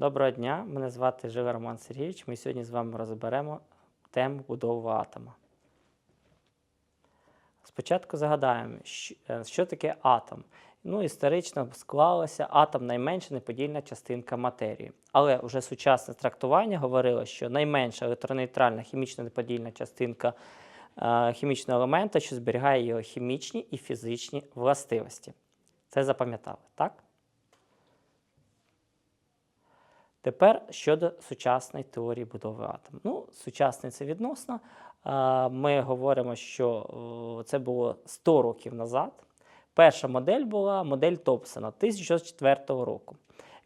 Доброго дня, мене звати Жива Роман Сергійович. Ми сьогодні з вами розберемо тему будови атома. Спочатку загадаємо, що, е, таке атом. Ну, історично склалося атом найменша неподільна частинка матерії. Але вже сучасне трактування говорило, що найменша електронейтральна хімічна неподільна частинка е, хімічного елемента, що зберігає його хімічні і фізичні властивості. Це запам'ятали, так? Тепер щодо сучасної теорії будови атому. Ну, сучасний це відносно. Ми говоримо, що це було 100 років назад. Перша модель була модель Томпсона 1604 року.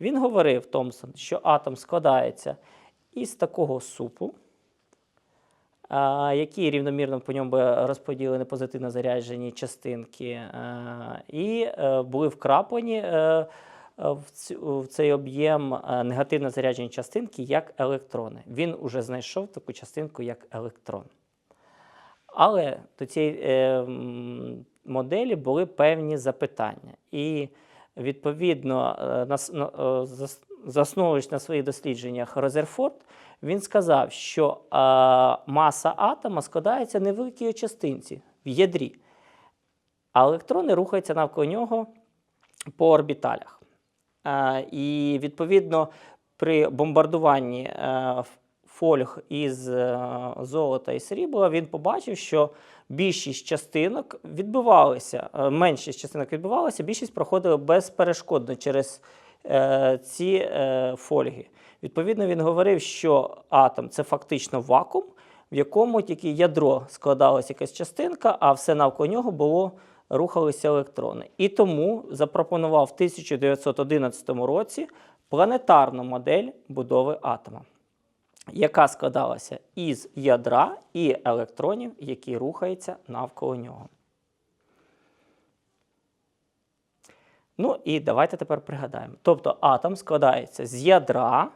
Він говорив Томпсон, що атом складається із такого супу, які рівномірно по ньому розподілені позитивно заряджені частинки, і е, були вкраплені е, в цей об'єм е, негативно заряджені частинки як електрони. Він уже знайшов таку частинку як електрон. Але до цієї е, моделі були певні запитання. І відповідно, е, е, засновуючи на своїх дослідженнях Розерфорд, він сказав, що е, маса атома складається невеликій частинці в ядрі, а електрони рухаються навколо нього по орбіталях. Е, І відповідно при бомбардуванні е, фольг із е, золота і срібла він побачив, що більшість частинок відбивалися, меншість частинок відбивалася, більшість проходила безперешкодно через ці фольги. Відповідно, він говорив, що атом це фактично вакуум, в якому тільки ядро складалася якась частинка, а все навколо нього було рухалися електрони. І тому запропонував в 1911 році планетарну модель будови атома, яка складалася із ядра і електронів, які рухаються навколо нього. Ну і давайте тепер пригадаємо. Тобто атом складається з ядра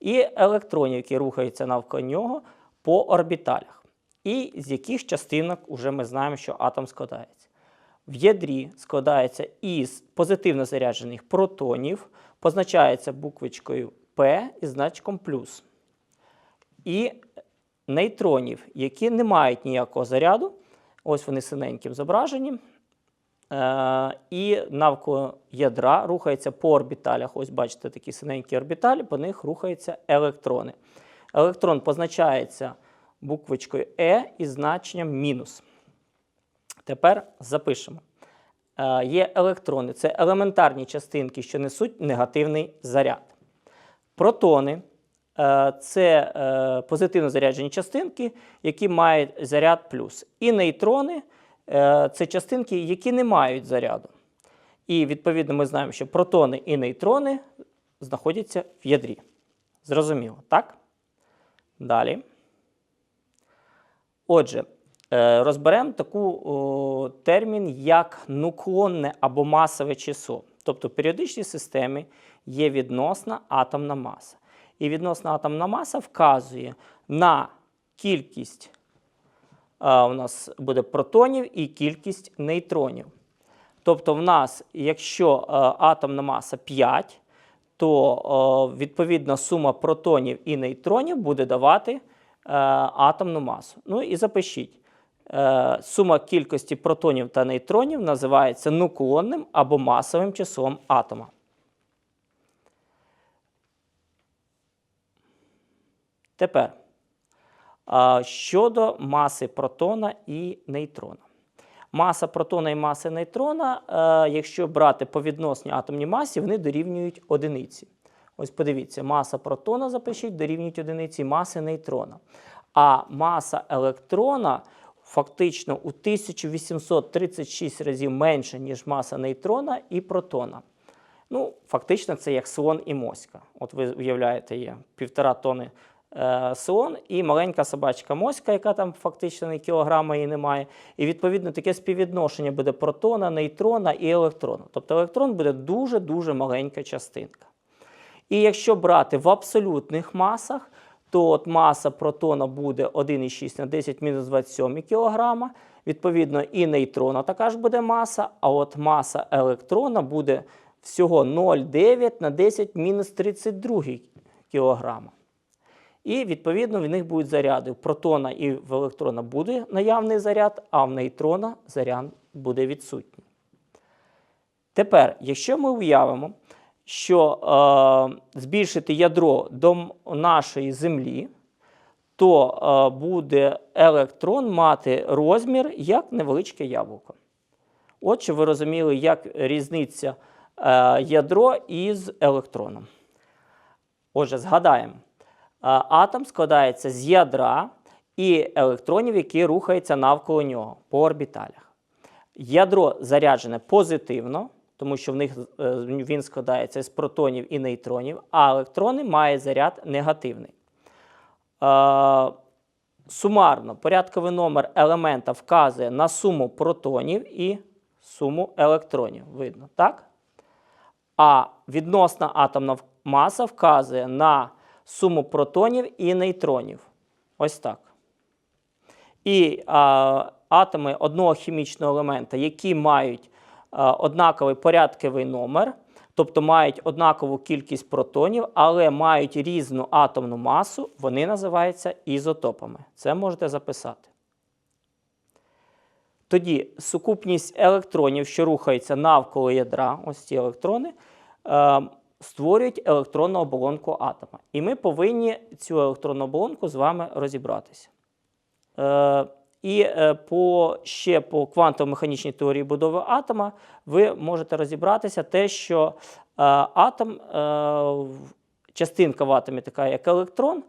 і електронів, які рухаються навколо нього по орбіталях. І з яких частинок уже ми знаємо, що атом складається. В ядрі складається із позитивно заряджених протонів, позначається буквочкою П і значком плюс. І нейтронів, які не мають ніякого заряду, ось вони синеньким зображені. Е, і навколо ядра рухаються по орбіталях. Ось бачите такі синенькі орбіталі, по них рухаються електрони. Електрон позначається буквочкою Е із значенням мінус. Тепер запишемо. Е, Є електрони, це елементарні частинки, що несуть негативний заряд. Протони е, це е, позитивно заряджені частинки, які мають заряд плюс. І нейтрони це частинки, які не мають заряду. І відповідно ми знаємо, що протони і нейтрони знаходяться в ядрі. Зрозуміло, так? Далі. Отже, розберемо таку термін, як нуклонне або масове число. Тобто в періодичній системі є відносна атомна маса. І відносна атомна маса вказує на кількість а, у нас буде протонів і кількість нейтронів. Тобто, в нас, якщо е, атомна маса 5, то е, відповідно сума протонів і нейтронів буде давати е, атомну масу. Ну і запишіть. Е, сума кількості протонів та нейтронів називається нуклонним або масовим числом атома. Тепер щодо маси протона і нейтрона. Маса протона і маса нейтрона, е, якщо брати по відносній атомній масі, вони дорівнюють одиниці. Ось подивіться, маса протона запишіть дорівнюють одиниці маси нейтрона. А маса електрона фактично у 1836 разів менше, ніж маса нейтрона і протона. Ну, фактично, це як слон і моська. От ви уявляєте, є півтора тони е, слон і маленька собачка моська, яка там фактично ні кілограма її немає. І відповідно таке співвідношення буде протона, нейтрона і електрона. Тобто електрон буде дуже-дуже маленька частинка. І якщо брати в абсолютних масах, то от маса протона буде 1,6 на 10 мінус 27 кг. Відповідно, і нейтрона така ж буде маса, а от маса електрона буде всього 0,9 на 10 мінус 32 кілограма. І відповідно в них будуть заряди. В протона і в електрона буде наявний заряд, а в нейтрона заряд буде відсутній. Тепер, якщо ми уявимо, що е, збільшити ядро до нашої Землі, то е, буде електрон мати розмір як невеличке яблуко. От щоб ви розуміли, як різниця е, ядро із електроном. Отже, згадаємо, е, атом складається з ядра і електронів, які рухаються навколо нього по орбіталях. Ядро заряджене позитивно, тому що в них е, він складається з протонів і нейтронів, а електрони мають заряд негативний. Е, Сумарно порядковий номер елемента вказує на суму протонів і суму електронів. Видно, так? А відносна атомна маса вказує на суму протонів і нейтронів. Ось так. І а, атоми одного хімічного елемента, які мають однаковий порядковий номер, тобто мають однакову кількість протонів, але мають різну атомну масу, вони називаються ізотопами. Це можете записати. Тоді сукупність електронів, що рухаються навколо ядра, ось ці електрони, е, створюють електронну оболонку атома. І ми повинні цю електронну оболонку з вами розібратися. І е, по, ще по квантово-механічній теорії будови атома ви можете розібратися те, що е, атом, е, частинка в атомі, така як електрон,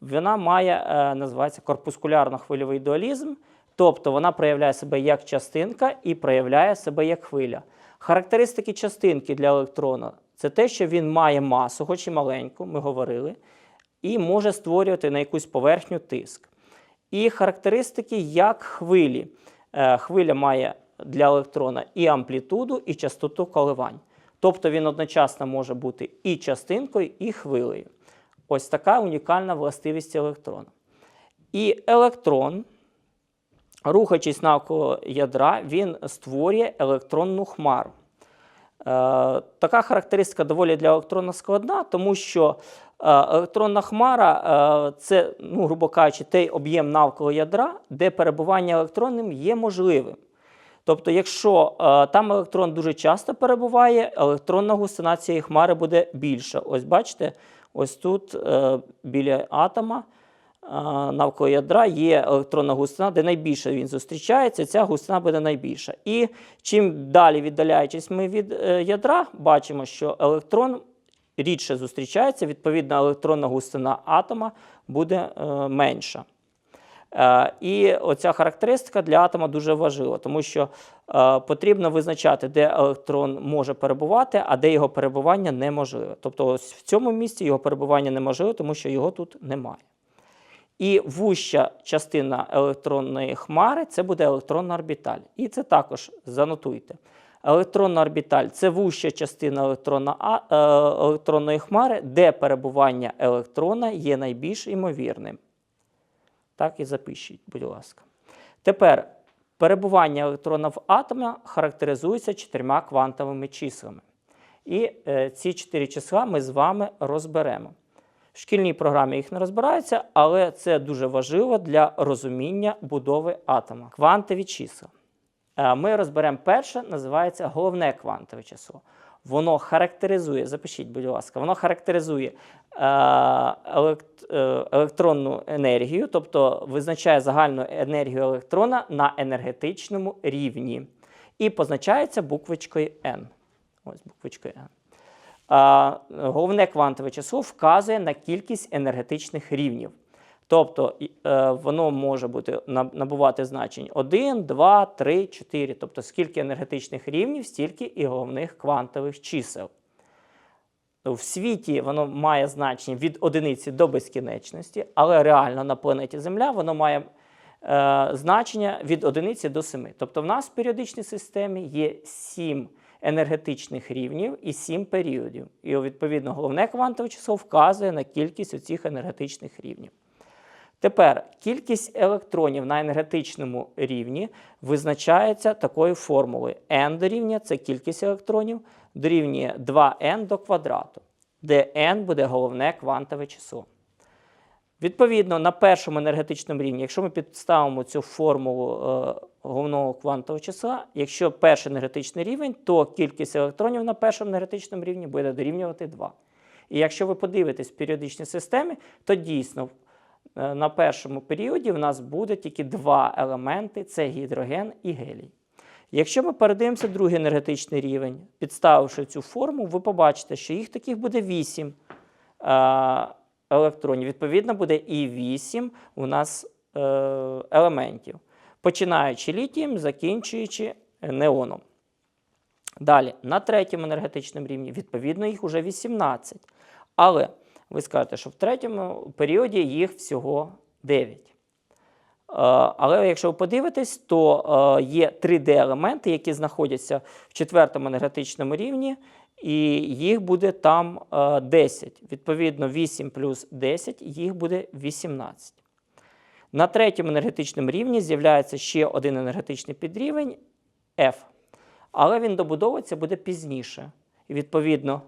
вона має, називається корпускулярно-хвильовий дуалізм, тобто вона проявляє себе як частинка і проявляє себе як хвиля. Характеристики частинки для електрона це те, що він має масу, хоч і маленьку, ми говорили, і може створювати на якусь поверхню тиск. І характеристики як хвилі. Е, Хвиля має для електрона і амплітуду, і частоту коливань. Тобто він одночасно може бути і частинкою, і хвилею. Ось така унікальна властивість електрона. І електрон, рухаючись навколо ядра, він створює електронну хмару. Е, Така характеристика доволі для електрона складна, тому що е, електронна хмара е, це, ну, грубо кажучи, той об'єм навколо ядра, де перебування електронним є можливим. Тобто, якщо там електрон дуже часто перебуває, електронна густина цієї хмари буде більша. Ось бачите, ось тут біля атома навколо ядра є електронна густина, де найбільше він зустрічається, ця густина буде найбільша. І чим далі віддаляючись ми від е, ядра, бачимо, що електрон рідше зустрічається, відповідно, електронна густина атома буде е, менша. Е, І оця характеристика для атома дуже важлива, тому що потрібно визначати, де електрон може перебувати, а де його перебування неможливе. Тобто, ось в цьому місці його перебування неможливе, тому що його тут немає. І вуща частина електронної хмари це буде електронна орбіталь. І це також занотуйте. Електронна орбіталь це вуща частина е, електронної хмари, де перебування електрона є найбільш ймовірним. Так і запишіть, будь ласка. Тепер перебування електрона в атомі характеризується чотирма квантовими числами. І е, ці чотири числа ми з вами розберемо. В шкільній програмі їх не розбираються, але це дуже важливо для розуміння будови атома. Квантові числа. Е, Ми розберемо перше, називається головне квантове число. Воно характеризує, запишіть, будь ласка, воно характеризує е, е, електронну енергію, тобто визначає загальну енергію електрона на енергетичному рівні. І позначається буквочкою N. Ось буквочкою N. Головне квантове число вказує на кількість енергетичних рівнів. Тобто е, воно може бути набувати значень 1, 2, 3, 4. Тобто скільки енергетичних рівнів, стільки і головних квантових чисел. В світі воно має значення від одиниці до безкінечності, але реально на планеті Земля воно має е, значення від одиниці до 7. Тобто в нас в періодичній системі є 7 енергетичних рівнів і 7 періодів. І відповідно головне квантове число вказує на кількість оцих енергетичних рівнів. Тепер кількість електронів на енергетичному рівні визначається такою формулою. n дорівнює це кількість електронів, дорівнює 2n до квадрату, де n буде головне квантове число. Відповідно, на першому енергетичному рівні, якщо ми підставимо цю формулу е, головного квантового числа, якщо перший енергетичний рівень, то кількість електронів на першому енергетичному рівні буде дорівнювати 2. І якщо ви подивитесь в періодичній системі, то дійсно е, на першому періоді в нас буде тільки два елементи: це гідроген і гелій. Якщо ми передивимося другий енергетичний рівень, підставивши цю форму, ви побачите, що їх таких буде 8 е, електронів. Відповідно, буде і 8 у нас е, елементів, починаючи літієм, закінчуючи неоном. Далі, на третьому енергетичному рівні, відповідно, їх вже 18. Але ви скажете, що в третьому періоді їх всього 9. Е, Але якщо ви подивитесь, то е, є 3D-елементи, які знаходяться в четвертому енергетичному рівні, і їх буде там е, 10. Відповідно, 8 плюс 10, їх буде 18. На третьому енергетичному рівні з'являється ще один енергетичний підрівень F. Але він добудовується буде пізніше. І відповідно,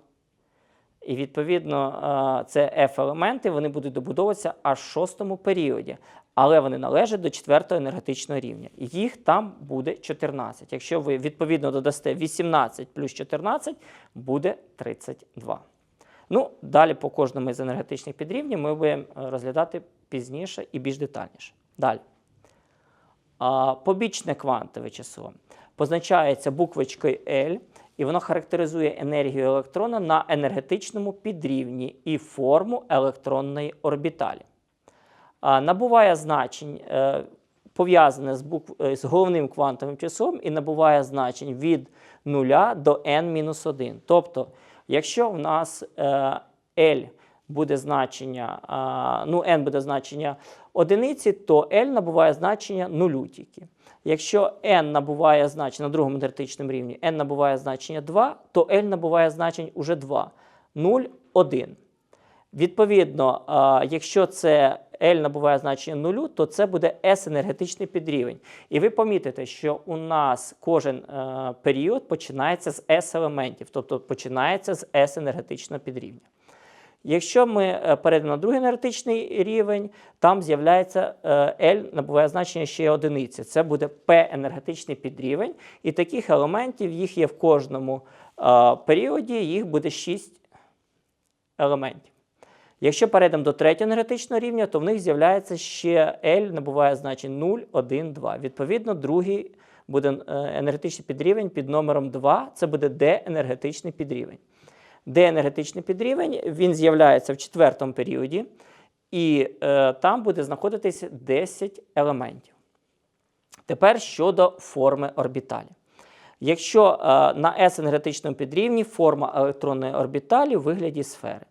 і відповідно це F-елементи, вони будуть добудовуватися аж в шостому періоді. Але вони належать до четвертого енергетичного рівня. Їх там буде 14. Якщо ви відповідно додасте 18 плюс 14, буде 32. Ну, далі по кожному із енергетичних підрівнів ми будемо розглядати пізніше і більш детальніше. Далі. Побічне квантове число позначається буквочкою L, і воно характеризує енергію електрона на енергетичному підрівні і форму електронної орбіталі. Набуває значень, е, пов'язане з, букв... е, з головним квантовим числом, і набуває значень від 0 до n-1. Тобто, якщо в нас е, L буде значення, ну, n буде значення одиниці, то L набуває значення нулю тільки. Якщо n набуває значення на другому енергетичному рівні, n набуває значення 2, то L набуває значень уже 2. 0, 1. Відповідно, якщо це L набуває значення 0, то це буде S-енергетичний підрівень. І ви помітите, що у нас кожен е, період починається з S-елементів, тобто починається з S-енергетичного підрівня. Якщо ми е, перейдемо на другий енергетичний рівень, там з'являється е, L, набуває значення ще одиниці. Це буде P-енергетичний підрівень. І таких елементів їх є в кожному е, періоді, їх буде 6 елементів. Якщо перейдемо до третього енергетичного рівня, то в них з'являється ще L, набуває значень 0, 1, 2. Відповідно, другий буде енергетичний підрівень під номером 2, це буде D-енергетичний підрівень. Де-енергетичний підрівень він з'являється в четвертому періоді, і е, там буде знаходитися 10 елементів. Тепер щодо форми орбіталі. Якщо е, на S-енергетичному підрівні форма електронної орбіталі в вигляді сфери,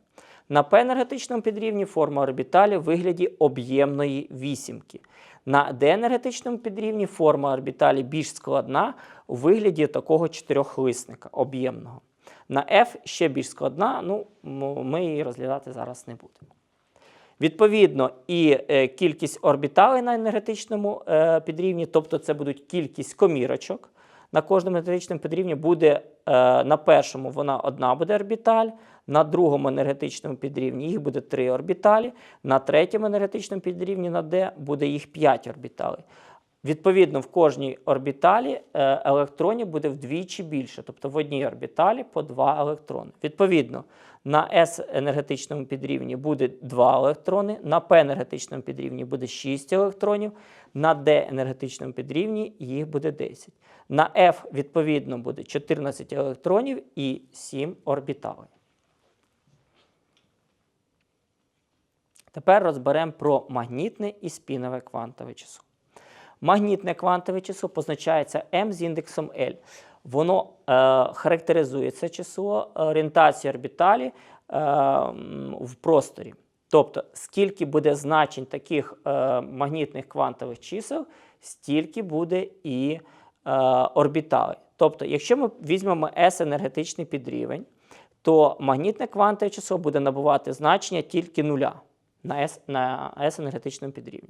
на P-енергетичному підрівні форма орбіталі в вигляді об'ємної вісімки. На D-енергетичному підрівні форма орбіталі більш складна у вигляді такого чотирьохлисника об'ємного. На F ще більш складна, ну ми її розглядати зараз не будемо. Відповідно, і е, кількість орбіталей на енергетичному е, підрівні, тобто це будуть кількість комірочок на кожному енергетичному підрівні, буде е, на першому вона одна буде орбіталь, на другому енергетичному підрівні їх буде три орбіталі, на третьому енергетичному підрівні на D буде їх 5 орбіталей. Відповідно, в кожній орбіталі е, електронів буде вдвічі більше, тобто в одній орбіталі по два електрони. Відповідно, на S-енергетичному підрівні буде 2 електрони, на P-енергетичному підрівні буде 6 електронів, на D-енергетичному підрівні їх буде 10. На F, відповідно, буде 14 електронів і 7 орбіталей. Тепер розберемо про магнітне і спінове квантове число. Магнітне квантове число позначається m з індексом L. Воно е, характеризує це число орієнтації орбіталі е, в просторі. Тобто, скільки буде значень таких е, магнітних квантових чисел, стільки буде і е, орбіталей. Тобто, якщо ми візьмемо S-енергетичний підрівень, то магнітне квантове число буде набувати значення тільки нуля. на S, на S енергетичному підрівні.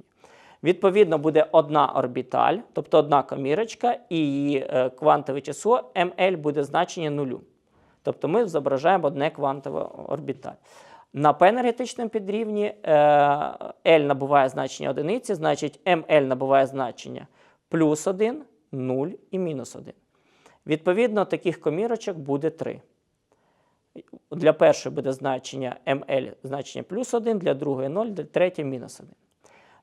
Відповідно, буде одна орбіталь, тобто одна комірочка, і її е, квантове число ml буде значення нулю. Тобто ми зображаємо одне квантове орбіталь. На p-енергетичному підрівні е, L набуває значення одиниці, значить ml набуває значення плюс 1, 0 і мінус 1. Відповідно, таких комірочок буде 3. Для першої буде значення ml значення плюс 1, для другої 0, для третьої мінус 1.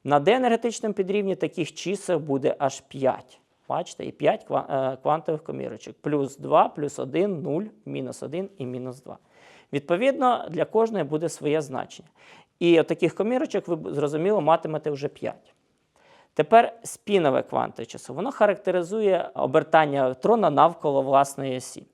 На d-енергетичному підрівні таких чисел буде аж 5. Бачите, і 5 е, квантових комірочок. Плюс 2, плюс 1, 0, мінус 1 і мінус 2. Відповідно, для кожної буде своє значення. І от таких комірочок ви зрозуміло матимете вже 5. Тепер спінове квантове число. Воно характеризує обертання електрона навколо власної осі.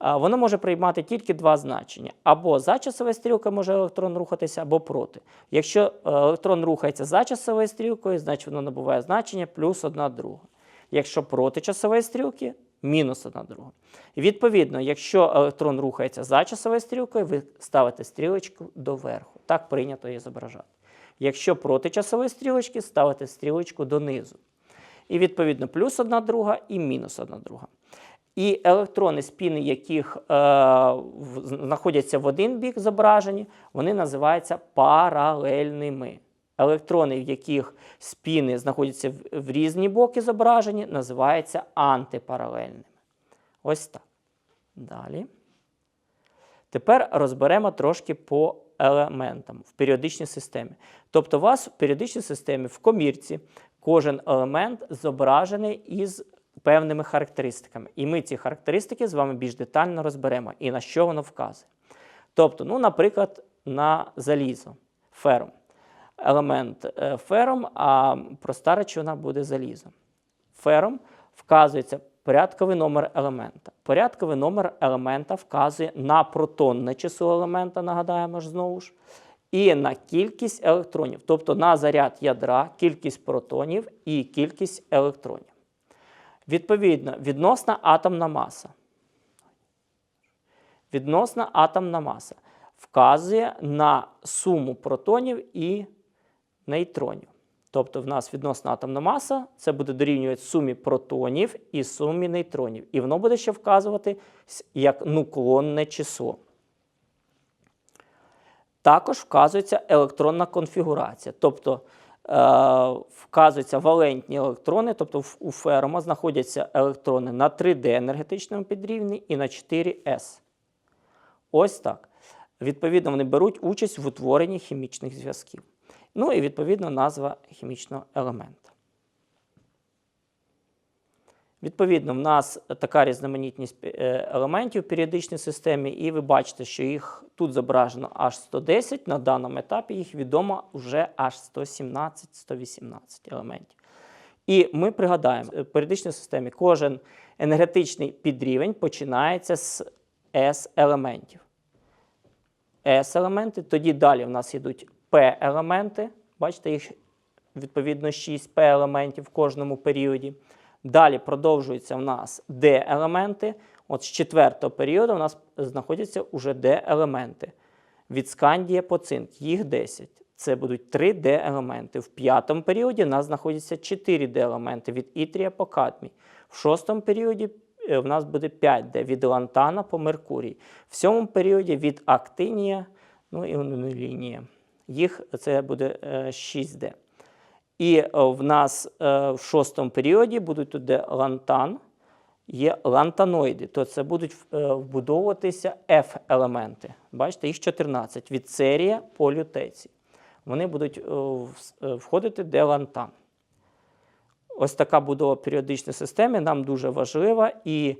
Воно може приймати тільки два значення: або за часовою стрілкою може електрон рухатися, або проти. Якщо е, електрон рухається за часовою стрілкою, значить воно набуває значення плюс одна друга. Якщо проти часової стрілки, мінус одна друга. Відповідно, якщо електрон рухається за часовою стрілкою, ви ставите стрілочку доверху. Так прийнято її зображати. Якщо проти часової стрілочки, ставите стрілочку донизу. І відповідно плюс одна друга і мінус одна друга. І електрони, спіни, яких е, знаходяться в один бік зображені, вони називаються паралельними. Електрони, в яких спіни знаходяться в, в різні боки зображені, називаються антипаралельними. Ось так. Далі. Тепер розберемо трошки по елементам в періодичній системі. Тобто, у вас в періодичній системі в комірці кожен елемент зображений із певними характеристиками. І ми ці характеристики з вами більш детально розберемо і на що воно вказує. Тобто, ну, наприклад, на залізо, ферум. Елемент е, ферум, а проста речовина буде залізо. Фером вказується порядковий номер елемента. Порядковий номер елемента вказує на протонне число елемента, нагадаємо ж знову ж, і на кількість електронів, тобто на заряд ядра, кількість протонів і кількість електронів. Відповідно, відносна атомна маса. Відносна атомна маса вказує на суму протонів і нейтронів. Тобто в нас відносна атомна маса це буде дорівнювати сумі протонів і сумі нейтронів. І воно буде ще вказувати як нуклонне число. Також вказується електронна конфігурація. Тобто вказуються валентні електрони, тобто у ферма знаходяться електрони на 3D енергетичному підрівні і на 4S. Ось так. Відповідно, вони беруть участь в утворенні хімічних зв'язків. Ну і відповідно назва хімічного елемента. Відповідно, в нас така різноманітність е, елементів в періодичній системі, і ви бачите, що їх тут зображено аж 110, на даному етапі їх відомо вже аж 117-118 елементів. І ми пригадаємо, в періодичній системі кожен енергетичний підрівень починається з S-елементів. S-елементи, тоді далі в нас йдуть P-елементи. Бачите, їх відповідно 6 P-елементів в кожному періоді. Далі продовжуються в нас D-елементи. От з четвертого періоду у нас знаходяться уже D-елементи. Від скандія по цинк, їх 10. Це будуть 3 D-елементи. В п'ятому періоді у нас знаходяться 4 D-елементи від ітрія по кадмій. В шостому періоді е, в нас буде 5D від лантана по Меркурій. В сьомому періоді від актинія, ну і лінія. Їх це буде е, 6D. І е, в нас е, в шостому періоді будуть тут лантан, є лантаноїди, то це будуть е, вбудовуватися F-елементи. Бачите, їх 14 від серія по лютецій. Вони будуть входити де лантан. Ось така будова періодичної системи нам дуже важлива, і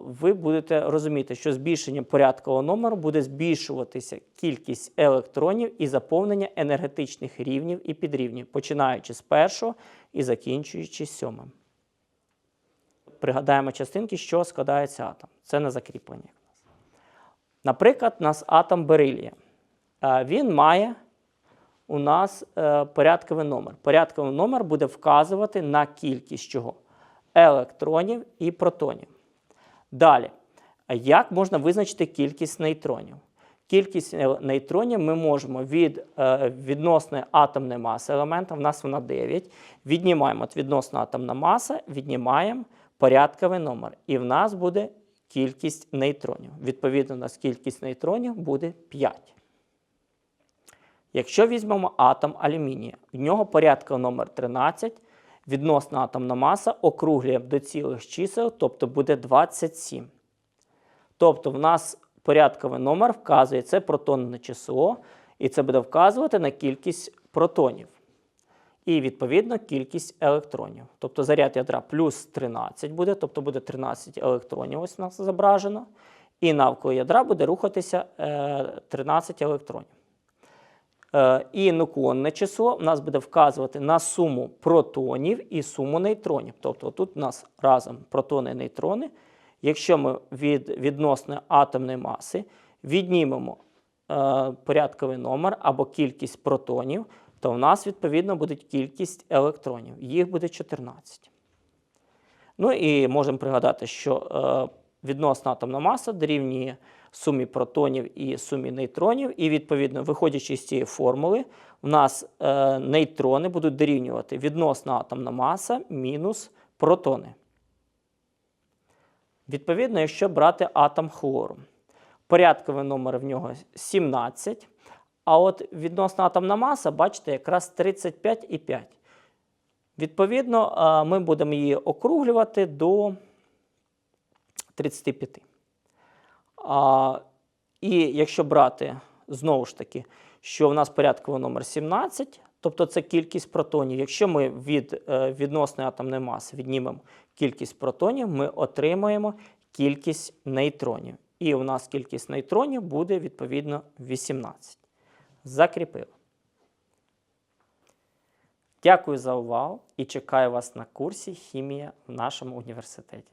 ви будете розуміти, що збільшенням порядкового номеру буде збільшуватися кількість електронів і заповнення енергетичних рівнів і підрівнів, починаючи з першого і закінчуючи сьомим. Пригадаємо частинки, чого складається атом. Це на закріплення. Наприклад, у нас атом берилія. Він має у нас е, порядковий номер. Порядковий номер буде вказувати на кількість чого? Електронів і протонів. Далі, як можна визначити кількість нейтронів? кількість е- нейтронів ми можемо від е, відносної атомної маси елемента, в нас вона 9, віднімаємо от відносна атомна маса, віднімаємо порядковий номер. І в нас буде кількість нейтронів. Відповідно, у нас кількість нейтронів буде 5. Якщо візьмемо атом алюмінія, в нього порядковий номер 13, відносна атомна маса округлюємо до цілих чисел, тобто буде 27. Тобто в нас порядковий номер вказує це протонне число, і це буде вказувати на кількість протонів. І відповідно кількість електронів. Тобто заряд ядра плюс 13 буде, тобто буде 13 електронів, ось у нас зображено. І навколо ядра буде рухатися е, 13 електронів. Е, І нуклонне число в нас буде вказувати на суму протонів і суму нейтронів. Тобто тут у нас разом протони і нейтрони. Якщо ми від відносної атомної маси віднімемо е, порядковий номер або кількість протонів, то в нас відповідно буде кількість електронів. Їх буде 14. Ну і можемо пригадати, що е, відносна атомна маса дорівнює сумі протонів і сумі нейтронів. І відповідно, виходячи з цієї формули, у нас е, нейтрони будуть дорівнювати відносна атомна маса мінус протони. Відповідно, якщо брати атом хлору, порядковий номер в нього 17, а от відносна атомна маса, бачите, якраз 35,5. Відповідно, е, ми будемо її округлювати до 35. А, і якщо брати знову ж таки, що в нас порядковий номер 17, тобто це кількість протонів. Якщо ми від е, відносної атомної маси віднімемо кількість протонів, ми отримаємо кількість нейтронів. І у нас кількість нейтронів буде відповідно 18. Закріпили. Дякую за увагу і чекаю вас на курсі хімія в нашому університеті.